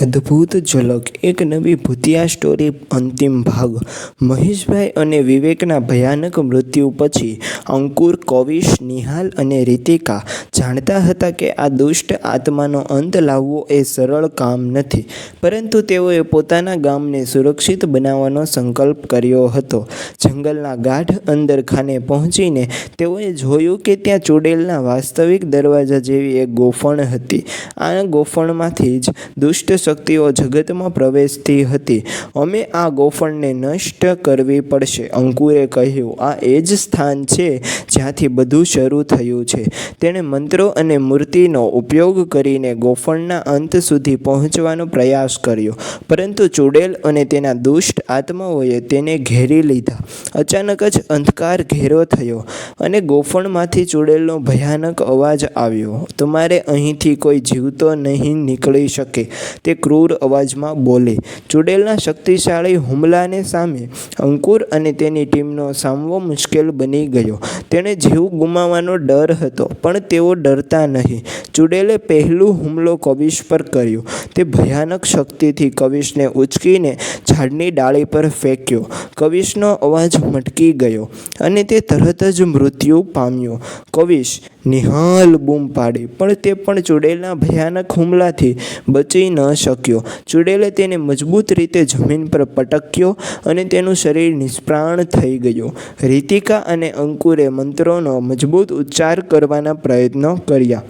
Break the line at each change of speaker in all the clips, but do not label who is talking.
અદ્ભુત ઝલક, એક નવી ભૂતિયા સ્ટોરી અંતિમ ભાગ. મહેશભાઈ અને વિવેકના ભયાનક મૃત્યુ પછી અંકુર, કવિશ, નિહાલ અને રીતિકા જાણતા હતા કે આ દુષ્ટ આત્માનો અંત લાવવો એ સરળ કામ નથી. પરંતુ તેઓએ પોતાના ગામને સુરક્ષિત બનાવવાનો સંકલ્પ કર્યો હતો. જંગલના ગાઢ અંદરખાને પહોંચીને તેઓએ જોયું કે ત્યાં ચૂડેલના વાસ્તવિક દરવાજા જેવી એક ગોફણ હતી. આ ગોફણમાંથી જ દુષ્ટ શક્તિઓ જગતમાં પ્રવેશતી હતી. અમે આ ગોફણને નષ્ટ કરવી પડશે. અંકુરે કહ્યું, આ એ જ સ્થાન છે જ્યાંથી બધું શરૂ થયું છે. તેણે મંત્રો અને મૂર્તિનો ઉપયોગ કરીને ગોફણના અંત સુધી પહોંચવાનો પ્રયાસ કર્યો. પરંતુ ચૂડેલ અને તેના દુષ્ટ આત્માઓએ તેને ઘેરી લીધા. અચાનક જ અંધકાર ઘેરો થયો અને ગોફણમાંથી ચૂડેલનો ભયાનક અવાજ આવ્યો. તમારે અહીંથી કોઈ જીવતો નહીં નીકળી શકે. તે ક્રૂર અવાજમાં બોલી, ચૂડેલના શક્તિશાળી હુમલાને સામે અંકુર અને તેની ટીમનો સામવો મુશ્કેલ બની ગયો. તેણે જીવ ગુમાવવાનો ડર હતો, પણ તેઓ ડરતા નહીં. ચૂડેલે પહેલું હુમલો કવિશ પર કર્યો. તે ભયાનક શક્તિથી કવિશને ઉંચકીને ઝાડની ડાળી પર ફેંક્યો. કવિશનો અવાજ મટકી ગયો અને તે તરત જ મૃત્યુ પામ્યો. કવિશ નિહાલ બૂમ પાડી, પણ તે પણ ચુડેલના ભયાનક હુમલાથી બચી ન શક્યો. ચૂડેલે તેને મજબૂત રીતે જમીન પર પટક્યો અને તેનું શરીર નિષ્પ્રાણ થઈ ગયું. રીતિકા અને અંકુરે મંત્રોનો મજબૂત ઉચ્ચાર કરવાના પ્રયત્નો કર્યા.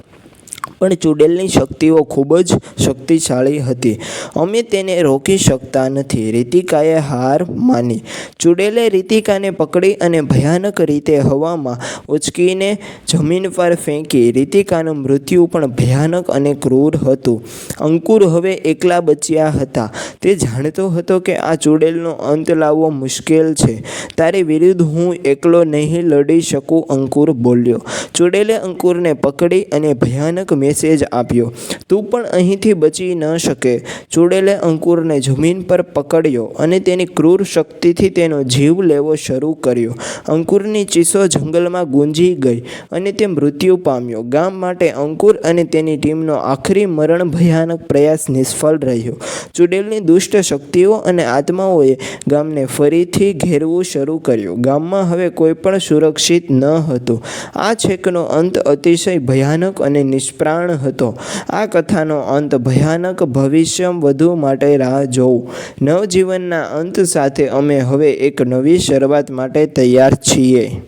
પણ ચૂડેલની શક્તિઓ ખૂબ જ શક્તિશાળી હતી. અમે તેને રોકી શકતા નથી. રીતિકાએ હાર માની. ચૂડેલે રીતિકાને પકડી અને ભયાનક રીતે હવામાં ઉંચકીને જમીન પર ફેંકી રીતિકાનું મૃત્યુ પણ ભયાનક અને ક્રૂર હતું. અંકુર હવે એકલા બચ્યા હતા. તે જાણતો હતો કે આ ચૂડેલનો અંત લાવવો મુશ્કેલ છે. તારી વિરુદ્ધ હું એકલો નહીં લડી શકું, અંકુર બોલ્યો. ચૂડેલે અંકુરને પકડી અને ભયાનક મેસેજ આપ્યો. તું પણ અહીંથી બચી ન શકે. ચૂડેલે અંકુરને જમીન પર પકડ્યો અને તેની ક્રૂર શક્તિથી તેનો જીવ લેવો શરૂ કર્યો. અંકુરની ચીસો જંગલમાં ગુંજી ગઈ અને તે મૃત્યુ પામ્યો. ગામ માટે અંકુર અને તેની ટીમનો આખરી મરણ ભયાનક પ્રયાસ નિષ્ફળ રહ્યો. ચૂડેલની દુષ્ટ શક્તિઓ અને આત્માઓએ ગામને ફરીથી ઘેરવું શરૂ કર્યું. ગામમાં હવે કોઈ પણ સુરક્ષિત ન હતું. આ છેકનો અંત અતિશય ભયાનક અને નિષ્પ્રાણ હતો. આ કથાનો અંત ભયાનક ભવિષ્ય વધુ માટે રાહ જોવું નવજીવનના અંત સાથે અમે હવે એક નવી શરૂઆત માટે તૈયાર છીએ.